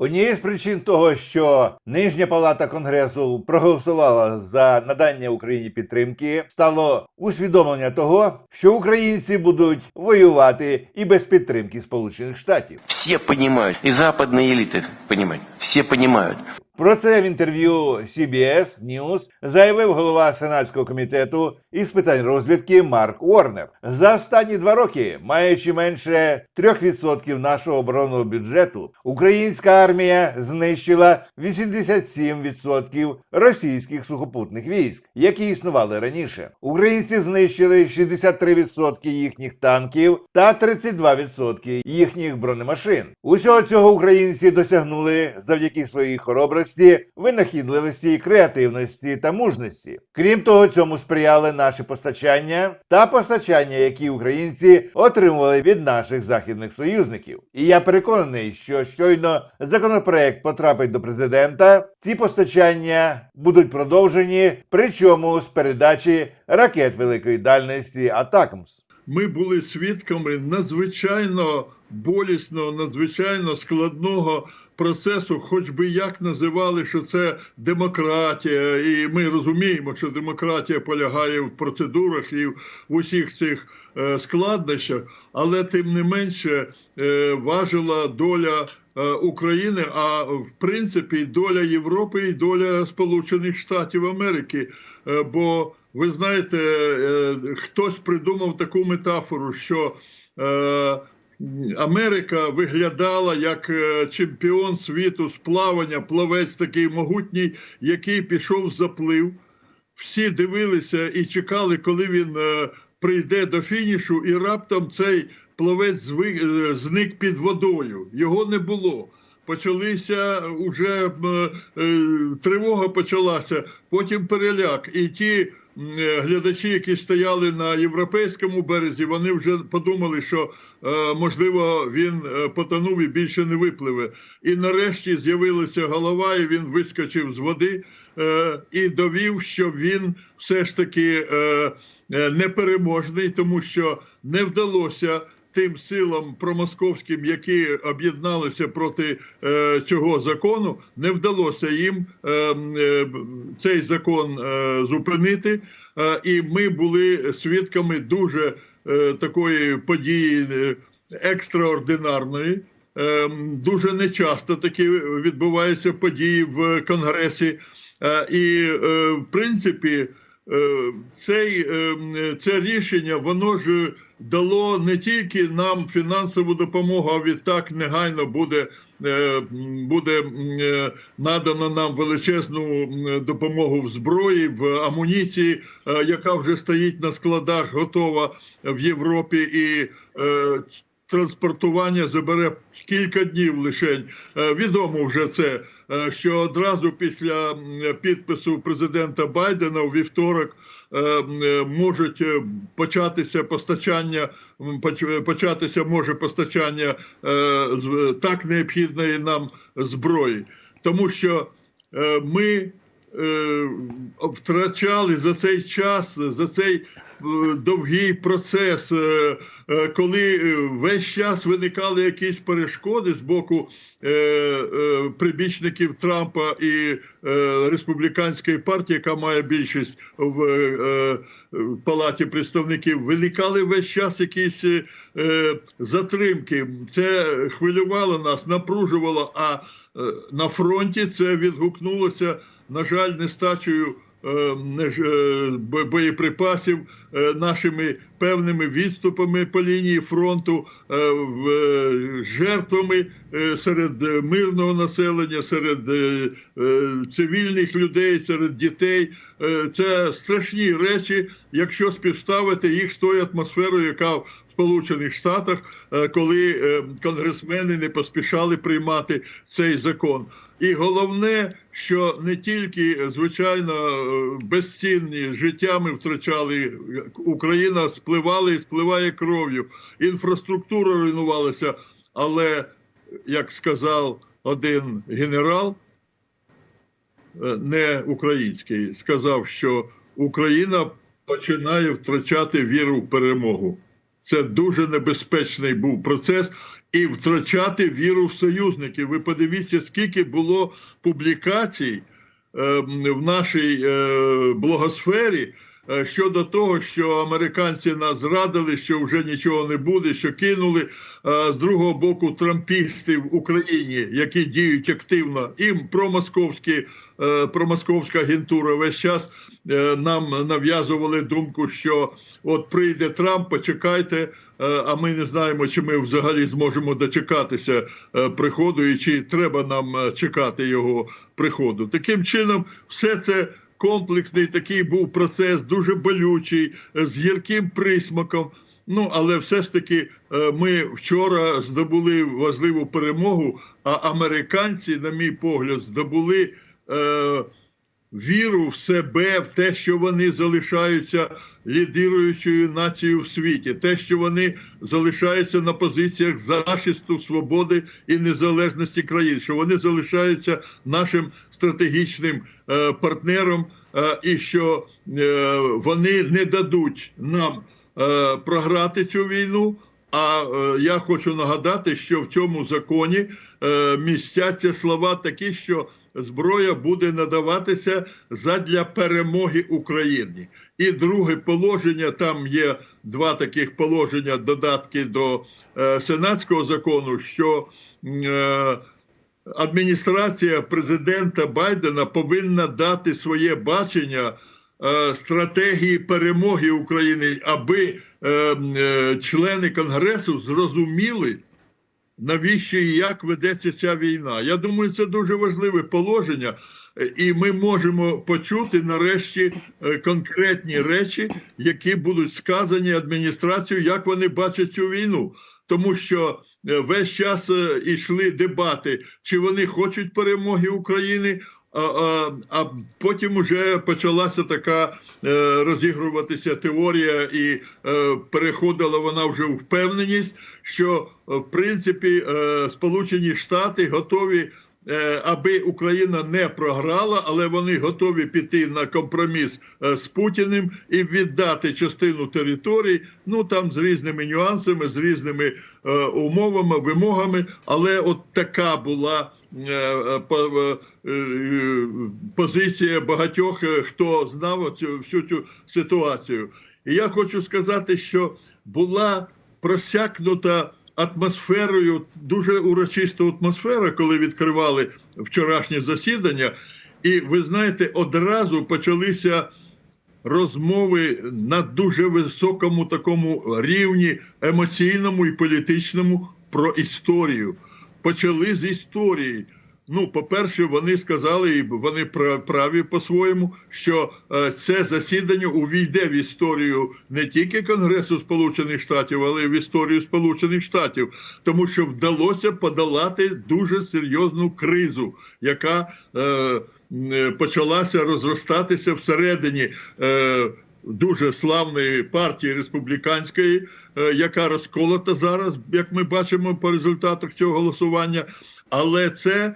Однією з причин того, що нижня палата конгресу проголосувала за надання Україні підтримки, стало усвідомлення того, що українці будуть воювати і без підтримки Сполучених Штатів. Все понимают, и западные элиты понимают, все понимают. Про це в інтерв'ю CBS News заявив голова сенатського комітету із питань розвідки Марк Уорнер. За останні два роки, маючи менше 3% нашого оборонного бюджету, українська армія знищила 87% російських сухопутних військ, які існували раніше. Українці знищили 63% їхніх танків та 32% їхніх бронемашин. Усього цього українці досягнули завдяки своїй хоробрості, винахідливості, креативності та мужності. Крім того, цьому сприяли наші постачання та постачання, які українці отримували від наших західних союзників. І я переконаний, що щойно законопроект потрапить до президента, ці постачання будуть продовжені, причому з передачі ракет великої дальності Атакмс. ми були свідками надзвичайно болісного, надзвичайно складного процесу, хоч би як називали, що це демократія, і ми розуміємо, що демократія полягає в процедурах і в усіх цих е, складнощах, але тим не менше е, важила доля. е, України, а в принципі доля Європи і доля Сполучених Штатів Америки. Бо ви знаєте, хтось придумав таку метафору, що Америка виглядала як е, чемпіон світу з плавання, плавець такий могутній, який пішов в заплив. Всі дивилися і чекали, коли він е, прийде до фінішу, і раптом цей плавець е, зник під водою. Його не було. Почалися вже е, е, тривога почалася, потім переляк. І ті глядачі, які стояли на європейському березі, вони вже подумали, що е, можливо він е, потонув і більше не випливе. І нарешті з'явилася голова, і він вискочив з води е, і довів, що він все ж таки е, е, непереможний, тому що не вдалося тим силам промосковським, які об'єдналися проти е, цього закону, не вдалося їм е, е, цей закон е, зупинити. Е, і ми були свідками дуже е, такої події е, екстраординарної. Е, Дуже нечасто такі відбуваються події в Конгресі. Е, І, в принципі, цей, е, це рішення воно ж дало не тільки нам фінансову допомогу, а відтак негайно буде, е, буде е, надано нам величезну допомогу в зброї, в амуніції, е, яка вже стоїть на складах, готова в Європі і. Транспортування забере кілька днів лишень. Е, Відомо вже це, е, що одразу після підпису президента Байдена у вівторок е, можуть початися постачання, початися може постачання так необхідної нам зброї, тому що ми втрачали за цей час, за цей е, довгий процес, е, е, коли е, весь час виникали якісь перешкоди з боку е, е, прибічників Трампа і е, республіканської партії, яка має більшість в е, палаті представників, виникали весь час якісь е, е, затримки. Це хвилювало нас, напружувало. А е, на фронті це відгукнулося, на жаль, нестачею е, е, бо- боєприпасів е, нашими певними відступами по лінії фронту, жертвами серед мирного населення, серед цивільних людей, серед дітей. Це страшні речі, якщо співставити їх з тою атмосферою, яка Сполучених Штатах, е, коли е, конгресмени не поспішали приймати цей закон. І головне, що не тільки звичайно е, безцінні життя ми втрачали, Україна спливала і спливає кров'ю, інфраструктура руйнувалася, але як сказав один генерал, не український, сказав, що Україна починає втрачати віру в перемогу. Це дуже небезпечний був процес, і втрачати віру в союзників. Ви подивіться, скільки було публікацій е, в нашій е, блогосфері щодо того, що американці нас зрадили, що вже нічого не буде, що кинули е, з другого боку трампісти в Україні, які діють активно, і промосковські, е, промосковська агентура весь час е, нам нав'язували думку, що от прийде Трамп, почекайте. е, А ми не знаємо, чи ми взагалі зможемо дочекатися е, приходу, і чи треба нам е, чекати його приходу. Таким чином, все це комплексний такий був процес, дуже болючий, е, з гірким присмаком. Ну, але все ж таки е, ми вчора здобули важливу перемогу, а американці, на мій погляд, здобули. Е, віру в себе, в те, що вони залишаються лідируючою нацією в світі, те, що вони залишаються на позиціях захисту свободи і незалежності країн, що вони залишаються нашим стратегічним е, партнером, е, і що е, вони не дадуть нам е, програти цю війну. А е, я хочу нагадати, що в цьому законі містяться слова такі, що зброя буде надаватися задля перемоги України. І друге положення, там є два таких положення, додатки до е, сенатського закону, що е, адміністрація президента Байдена повинна дати своє бачення е, стратегії перемоги України, аби е, е, члени Конгресу зрозуміли, навіщо і як ведеться ця війна. Я думаю, це дуже важливе положення, е, і ми можемо почути нарешті е, конкретні речі, які будуть сказані адміністрацією, як вони бачать цю війну. Тому що е, весь час йшли дебати, чи вони хочуть перемоги України. А, а, а потім вже почалася така е, розігруватися теорія, і е, переходила вона вже у впевненість, що е, в принципі е, Сполучені Штати готові, е, аби Україна не програла, але вони готові піти на компроміс е, з Путіним і віддати частину територій, ну там з різними нюансами, з різними е, умовами, вимогами. Але от така була. Е, е, е, Позиція багатьох, хто знав всю цю ситуацію, і я хочу сказати, що була просякнута атмосферою, дуже урочиста атмосфера, коли відкривали вчорашнє засідання. І ви знаєте, одразу почалися розмови на дуже високому такому рівні емоційному і політичному про історію. Почали з історії. Ну, по-перше, вони сказали, і вони пра- праві по-своєму, що е, це засідання увійде в історію не тільки Конгресу Сполучених Штатів, але й в історію Сполучених Штатів, тому що вдалося подолати дуже серйозну кризу, яка е, е, почалася розростатися всередині. Е, Дуже славної партії республіканської, е, яка розколота зараз, як ми бачимо по результатах цього голосування. Але це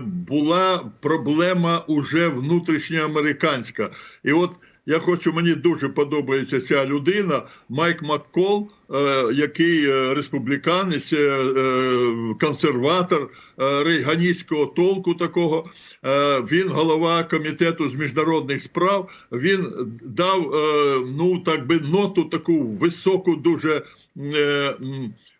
була проблема уже внутрішньоамериканська. І от я хочу, мені дуже подобається ця людина, Майк Маккол, е, який е, республіканець, е, е, консерватор е, рейганістського толку такого. Е, він голова комітету з міжнародних справ. Він дав е, ну так би ноту таку високу, дуже е,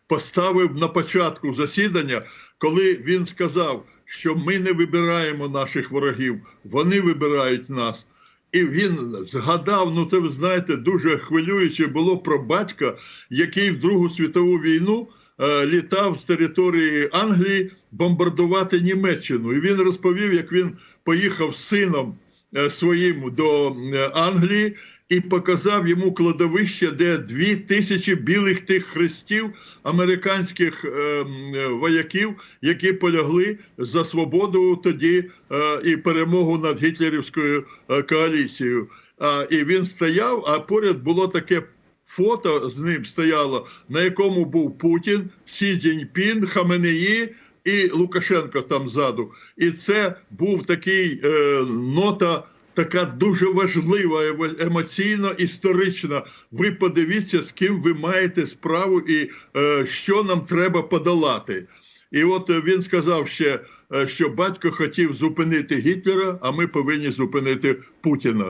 поставив на початку засідання, коли він сказав, що ми не вибираємо наших ворогів, вони вибирають нас. І він згадав, ну це ви знаєте, дуже хвилююче було про батька, який в Другу світову війну е, літав з території Англії бомбардувати Німеччину. І він розповів, як він поїхав з сином е, своїм до е, Англії і показав йому кладовище, де дві тисячі білих тих хрестів американських е, е, вояків, які полягли за свободу тоді е, і перемогу над гітлерівською е, коаліцією. А, і він стояв, а поряд було таке. Фото з ним стояло, на якому був Путін, Сі Цзіньпін, Хаменеї і Лукашенко там ззаду. І це був такий е, нота така дуже важлива емоційно історична. Ви подивіться, з ким ви маєте справу і е, що нам треба подолати. І от е, він сказав ще, е, що батько хотів зупинити Гітлера, а ми повинні зупинити Путіна.